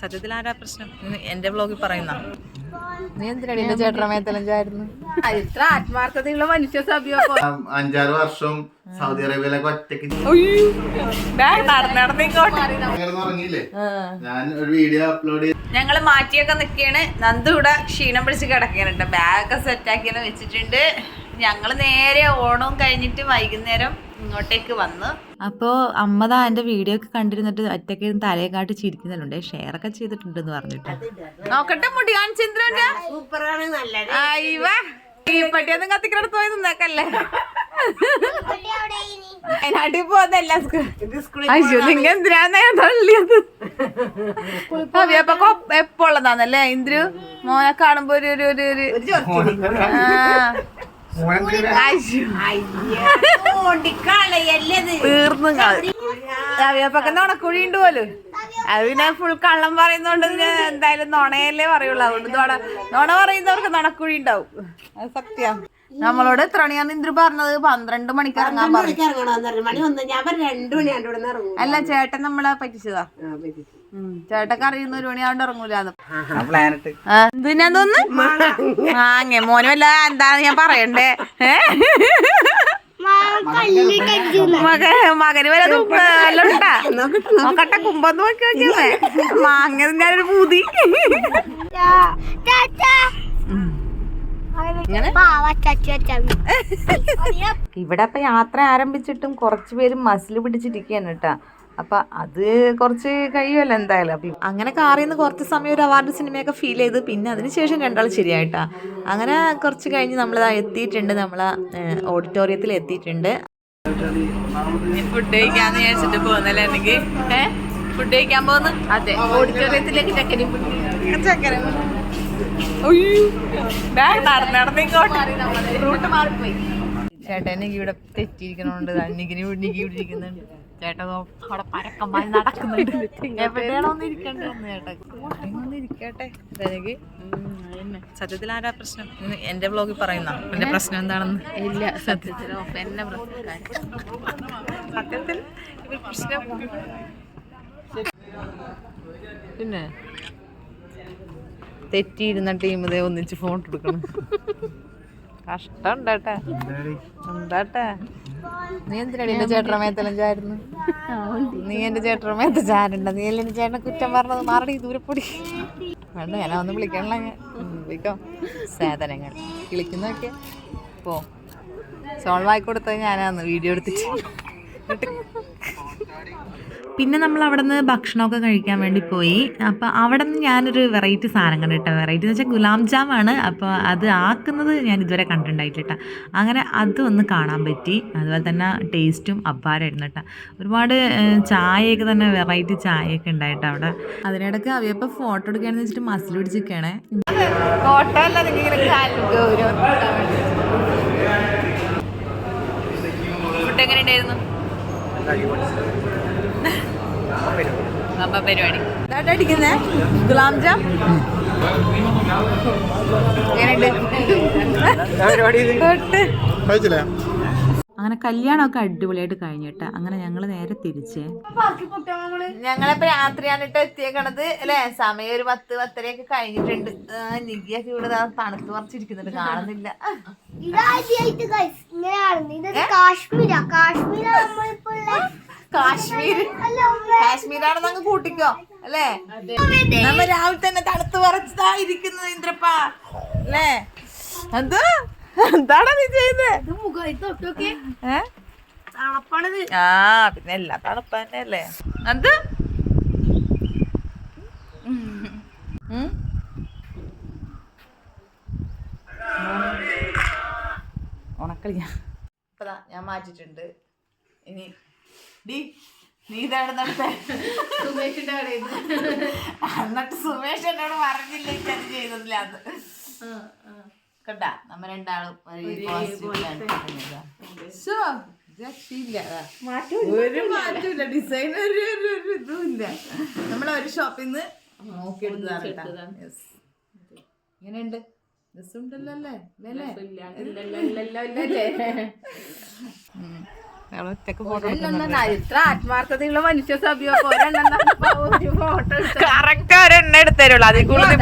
സത്യത്തിൽ ആരാ പ്രശ്നം എന്റെ ബ്ലോഗിൽ പറയുന്ന. ഇത്ര ആത്മാർത്ഥതയുള്ള മനുഷ്യ അഞ്ചാറ് വർഷം സൗദി അറേബ്യയിലൊക്കെ ഒറ്റയ്ക്ക് ഉറങ്ങിയില്ലേ? ഞാൻ ഒരു വീഡിയോ അപ്ലോഡ് ചെയ്ത് ഞങ്ങൾ മാറ്റിയൊക്കെ നിക്കാണ്. നന്ദു ഇവിടെ ക്ഷീണം പിടിച്ച് കിടക്കാനുണ്ട് ബാഗൊക്കെ സെറ്റ് സെറ്റാക്കിയെല്ലാം വെച്ചിട്ടുണ്ട്. ഞങ്ങൾ നേരെ ഓണവും കഴിഞ്ഞിട്ട് വൈകുന്നേരം ഇങ്ങോട്ടേക്ക് വന്ന്. അപ്പോ അമ്മതാ എന്റെ വീഡിയോ ഒക്കെ കണ്ടിരുന്നിട്ട് ഒറ്റയ്ക്ക് തലയെ കാട്ടി ചിരിക്കുന്നുണ്ട്. ഷെയർ ഒക്കെ ചെയ്തിട്ടുണ്ടെന്ന് പറഞ്ഞിട്ട്. നോക്കട്ടെ മുടി കാണിച്ചെന്തിനാ സൂപ്പറാണ് നല്ലത്. അയ്യവ ഈ പട്ടിയൊന്നും കത്തിക്കിടത്ത് പോയി നിന്നേക്കല്ലേ? അതിനാട്ടി പോന്നല്ല അയ്യോ നിങ്ങ എന്തിനാന്നേ തള്ളിയത്? അപ്പൊ എപ്പോ ഉള്ളതാന്നല്ലേ ഇന്ദ്രു? മോനെ കാണുമ്പോ ഒരു ഒരു ഒരു ഒരു ആ. അയ്യോ. തീർന്നു നുണക്കുഴി ഉണ്ട് പോലും. അത് പിന്നെ ഫുൾ കള്ളം പറയുന്നോണ്ട് എന്തായാലും നുണയല്ലേ പറയുള്ളൂ. അതുകൊണ്ട് നുണ നുണ പറയുന്നവർക്ക് നുണക്കുഴി ഉണ്ടാവും അത് സത്യം. നമ്മളോട് എത്ര ഇന്ദ്രി ഇന്ദ്രു പറഞ്ഞത്? പന്ത്രണ്ട് മണിക്ക് ഇറങ്ങാൻ പറഞ്ഞു. അല്ല ചേട്ടൻ നമ്മളെ പറ്റിച്ചതാ. ആ, പറ്റി. ചേട്ടക്ക് അറിയുന്ന ഒരു മണിയാണ്ട് ഇറങ്ങൂല എന്തിനാ തോന്നുന്നു? മാങ്ങ മോന് വല്ല എന്താണ് ഞാൻ പറയണ്ടേ? മകന് വരെ ഉണ്ടാ? നോക്കട്ടെ കുമ്പം നോക്കി നോക്കിയേ മാങ്ങ ഞാനൊരു പൂതി. ഇവിടെ അപ്പൊ യാത്ര ആരംഭിച്ചിട്ടും കുറച്ചു പേര് മസിൽ പിടിച്ചിരിക്കുകയാണ് കേട്ടാ. അപ്പൊ അത് കുറച്ച് കഴിയുമല്ലോ എന്തായാലും. അപ്പൊ അങ്ങനെ കാറിന്ന് നിന്ന് കുറച്ച് സമയം ഒരു അവാർഡ് സിനിമയൊക്കെ ഫീൽ ചെയ്ത് പിന്നെ അതിനുശേഷം കണ്ടാൽ ശരിയായിട്ടാ. അങ്ങനെ കുറച്ച് കഴിഞ്ഞ് നമ്മൾ എത്തിയിട്ടുണ്ട്. നമ്മളെ ഓഡിറ്റോറിയത്തിൽ എത്തിയിട്ടുണ്ട്. ഫുഡ് കഴിക്കാന്ന് വിചാരിച്ചിട്ട് പോകുന്നല്ലേ എനിക്ക് ഏഹ് ഫുഡ് കഴിക്കാൻ പോകുന്നു അതെ. ഓഡിറ്റോറിയത്തിലേക്ക് ചക്കരി ചക്കര ഇവിടെ തെറ്റിയിരിക്കണോണ്ട് നികിനി നികി ഇവിടെ ഇരിക്കുന്നുണ്ട്. ചേട്ടൻ ദോ അവിടെ പരക്കമായി നടക്കുന്നുണ്ട്. എവിടെയാണോന്ന് ഇരിക്കണ്ടെന്ന് ചേട്ടൻ ഒന്ന് ഇരിക്കട്ടെ. എനിക്ക് സത്യത്തിൽ ആരാ പ്രശ്നം? എന്റെ ബ്ലോഗിൽ പറയുന്ന? എന്റെ പ്രശ്നം എന്താണെന്ന്? ഇല്ല സത്യത്തിൽ എന്നെ സത്യത്തിൽ പ്രശ്നം. പിന്നെ? തെറ്റിയിരുന്ന ടീം ഇതേ ഒന്നിച്ച് ഫോൺ എടുക്കണം. കഷ്ടം ഉണ്ടാട്ടെ എന്താട്ടെ നീ എന്തിനാണ് എന്റെ ചേട്ടറമയത്തെല്ലാം ചാരുന്നു നീ എന്റെ ചേട്ടറമ്മയത്തെ ചാരണ്ട നീ അല്ലേ ചേട്ടനെ കുറ്റം പറഞ്ഞത് മാറടി ദൂരപ്പൊടി വേണ്ട ഞാൻ ഒന്ന് വിളിക്കണല്ല വിളിക്കോ സാധനങ്ങൾ വിളിക്കുന്നൊക്കെ പോ സോൾവ് ആയി കൊടുത്തത് ഞാനാന്ന് വീഡിയോ എടുത്തിട്ട് പിന്നെ നമ്മൾ അവിടെ നിന്ന് ഭക്ഷണമൊക്കെ കഴിക്കാൻ വേണ്ടി പോയി. അപ്പോൾ അവിടെ നിന്ന് ഞാനൊരു വെറൈറ്റി സാധനം കണ്ടിട്ടോ വെറൈറ്റി എന്ന് വെച്ചാൽ ഗുലാം ജാമാണ് അപ്പോൾ അത് ആക്കുന്നത് ഞാൻ ഇതുവരെ കണ്ടിട്ടുണ്ടായിട്ടില്ല. അങ്ങനെ അത് ഒന്ന് കാണാൻ പറ്റി. അതുപോലെ തന്നെ ടേസ്റ്റും അപ്പാരായിരുന്നു കേട്ടോ. ഒരുപാട് ചായയൊക്കെ തന്നെ വെറൈറ്റി ചായയൊക്കെ ഉണ്ടായിട്ടോ അവിടെ. അതിനിടയ്ക്ക് അവയപ്പോൾ ഫോട്ടോ എടുക്കുകയാണെന്ന് വെച്ചിട്ട് മസിൽ പിടിച്ചിരിക്കണേ. ഫോട്ടോ അല്ല ഫുഡ് എങ്ങനെ ഉണ്ടായിരുന്നു അപ്പ പരിപാടി. ഇതാട്ടോ അടിക്കുന്നേ? ഗുലാം ജാം? കഴിച്ചില്ലേ? അങ്ങനെ കല്യാണമൊക്കെ അടിപൊളിയായിട്ട് കഴിഞ്ഞിട്ട് അങ്ങനെ ഞങ്ങൾ നേരെ തിരിച്ചേ. ഞങ്ങളിപ്പോ രാത്രിയാണ് ഇട്ട് എത്തിയേക്കണത് അല്ലേ? സമയം ഒരു പത്ത് പത്തരയൊക്കെ കഴിഞ്ഞിട്ടുണ്ട്. നികിയൊക്കെ ഇവിടെ ദാ തണുത്ത് പറിച്ചിരിക്കുന്നുണ്ട് കാണുന്നില്ല. കാശ്മീരാ. കാശ്മീരാ നമ്മളിപ്പോ ഉള്ള കാശ്മീർ കാശ്മീരാണെന്ന് അങ്ങ് കൂട്ടിക്കോ അല്ലേ? നമ്മ രാവിലെ തന്നെ തണുത്ത് വറച്ചതാ ഇരിക്കുന്നത് ഇന്ദ്രപ്പ അല്ലേ? എന്തോ? എന്താടാ നീ ചെയ്യുന്നത് തണുപ്പാണിത്. ആ പിന്നെ എല്ലാ തണുപ്പ് തന്നെ അല്ലേ അത് ഉണക്കളിയാ ഇപ്പതാ ഞാൻ മാറ്റിട്ടുണ്ട് ഇനി ഡി നീ ഇതാണ് സുമേഷിന്റെ എന്നിട്ട് സുമേഷ് എന്നോട് പറഞ്ഞില്ല അത്. ചെയ്തില്ല അത് കണ്ട? നമ്മ രണ്ടാളും ഒരു മാറ്റമില്ല. ഡിസൈൻ ഒരു ഒരു ഒരു ഇതും ഇല്ല. നമ്മളെ ഒരു ഷോപ്പിൽ നിന്ന് നോക്കിയെടുത്തതാണ് Yes. ഇങ്ങനെയുണ്ട്. രസമുണ്ടല്ലോ അല്ലേ? ഫോട്ടോ ഇത്ര ആത്മാർത്ഥതയുള്ള മനുഷ്യ സഭയോ ഒരെണ്ണം ഒരു ഫോട്ടോ കറക്റ്റ് എടുത്തരുള്ളൂ. അതിൽ കൂടുതൽ.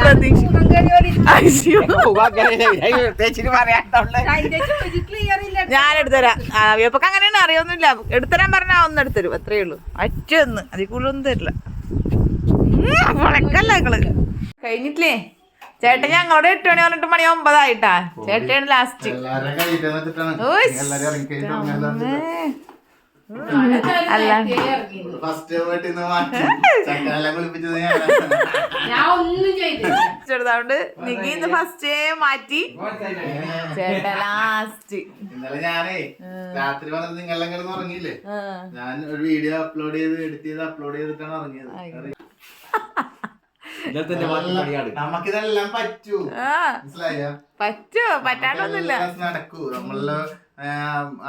ഞാൻ എടുത്തരാം അവിയപ്പൊക്കെ അങ്ങനെയാണ്. അറിയൊന്നുമില്ല. എടുത്തരാൻ പറഞ്ഞാ ഒന്ന് എടുത്തരും. അത്രേ ഉള്ളൂ. അറ്റൊന്ന് അതിൽ കൂടുതലൊന്നും തരില്ല. നിങ്ങൾ കഴിഞ്ഞിട്ടില്ലേ? ചേട്ടൻ ഞങ്ങളോട് എട്ട് മണി പറഞ്ഞിട്ട് മണി ഒമ്പതായിട്ടാ. ചേട്ടൻ ലാസ്റ്റ് അല്ല. ചെറുതാണ്ട് നിങ്ങി ഇന്ന് ഫസ്റ്റ് മാറ്റി. ചേട്ടൻ ലാസ്റ്റ് ഇന്നലെ ഞാനേ രാത്രി വന്നിട്ട് നിങ്ങളെല്ലാം കിടന്ന് ഉറങ്ങിയില്ലേ? ഞാൻ ഒരു വീഡിയോ അപ്ലോഡ് ചെയ്ത് എഡിറ്റ് ചെയ്ത് അപ്ലോഡ് ചെയ്തിട്ടാണ് ഇറങ്ങിയത് നമുക്കിതെല്ലാം പറ്റൂ. മനസ്സിലായോ? പറ്റൂ പറ്റോ പറ്റാണ്ടൊന്നുമില്ല നടക്കൂ. നമ്മൾ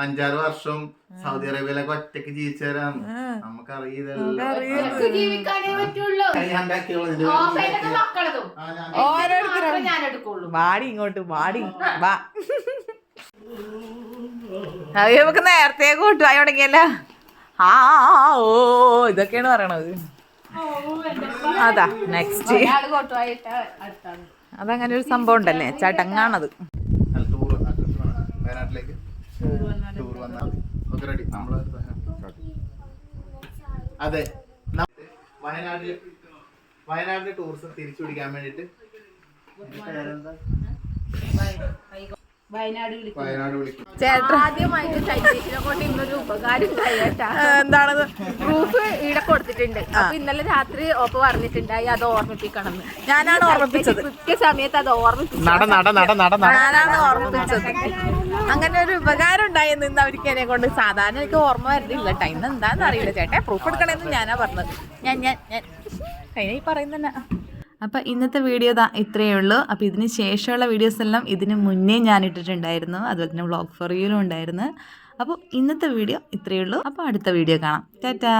അഞ്ചാറ് വർഷം സൗദി അറേബ്യയിലൊക്കെ ഒറ്റയ്ക്ക് ജീവിച്ചവരാണ്. നമുക്കറിയില്ല. ജീവിക്കാനേ പറ്റുള്ളൂ. ഓഫയിലൊക്കെ മക്കളതും. മാത്രമേ ഞാൻ എടുക്കുള്ളൂ. വാടി ഇങ്ങോട്ട് വാടി വാ. അത് നമുക്ക് നേരത്തെ കൂട്ടുവായി തുടങ്ങിയല്ല. ആ ഓ ഇതൊക്കെയാണ് പറയണത്. അതാ നെക്സ്റ്റ് അതങ്ങനെ ഒരു സംഭവം ഉണ്ടല്ലേ? ചടങ്ങാണത്. അതെ. വയനാട്ടിൽ വയനാട്ടിലെ ടൂറിസം തിരിച്ചു പിടിക്കാൻ വേണ്ടിട്ട് വയനാട് വിളിക്കും വയനാട് വിളിക്കും ചേട്ടൻ. ആദ്യമായിട്ട് ചൈതേശിനെ ഉപകാരം ഉണ്ടായിട്ടാ. എന്താണത്? പ്രൂഫ് ഇവിടെ കൊടുത്തിട്ടുണ്ട്. അപ്പൊ ഇന്നലെ രാത്രി ഒപ്പ പറഞ്ഞിട്ടുണ്ടായി അത് ഓർമ്മിപ്പിക്കണം എന്ന്. ഞാനാണ് ഓർമ്മിപ്പിച്ചത്. കൃത്യസമയത്ത് അത് ഓർമ്മിപ്പിച്ചത് നട നട നട നട നട. ഞാനാണ് ഓർമ്മിപ്പിച്ചത്. അങ്ങനെ ഒരു ഉപകാരം ഉണ്ടായെന്ന് ഇന്ന് അവർക്ക് എന്നെ കൊണ്ട് സാധാരണ എനിക്ക് ഓർമ്മ വരുന്നില്ല കേട്ടോ. ഇന്ന് എന്താന്ന് അറിയില്ല ചേട്ടാ. പ്രൂഫ് എടുക്കണമെന്ന് ഞാനാ പറഞ്ഞത്. ഞാൻ ഞാൻ ഞാൻ. കഴിഞ്ഞ ഈ പറയുന്ന അപ്പോൾ ഇന്നത്തെ വീഡിയോ ഇതാ ഇത്രയേ ഉള്ളൂ. അപ്പോൾ ഇതിന് ശേഷമുള്ള വീഡിയോസ് എല്ലാം ഇതിന് മുന്നേ ഞാൻ ഇട്ടിട്ടുണ്ടായിരുന്നു. അതുപോലെ തന്നെ വ്ളോഗ് ഫോർ യൂലും ഉണ്ടായിരുന്നു. അപ്പോൾ ഇന്നത്തെ വീഡിയോ ഇത്രയേ ഉള്ളൂ. അപ്പോൾ അടുത്ത വീഡിയോ കാണാം. ടാറ്റാ!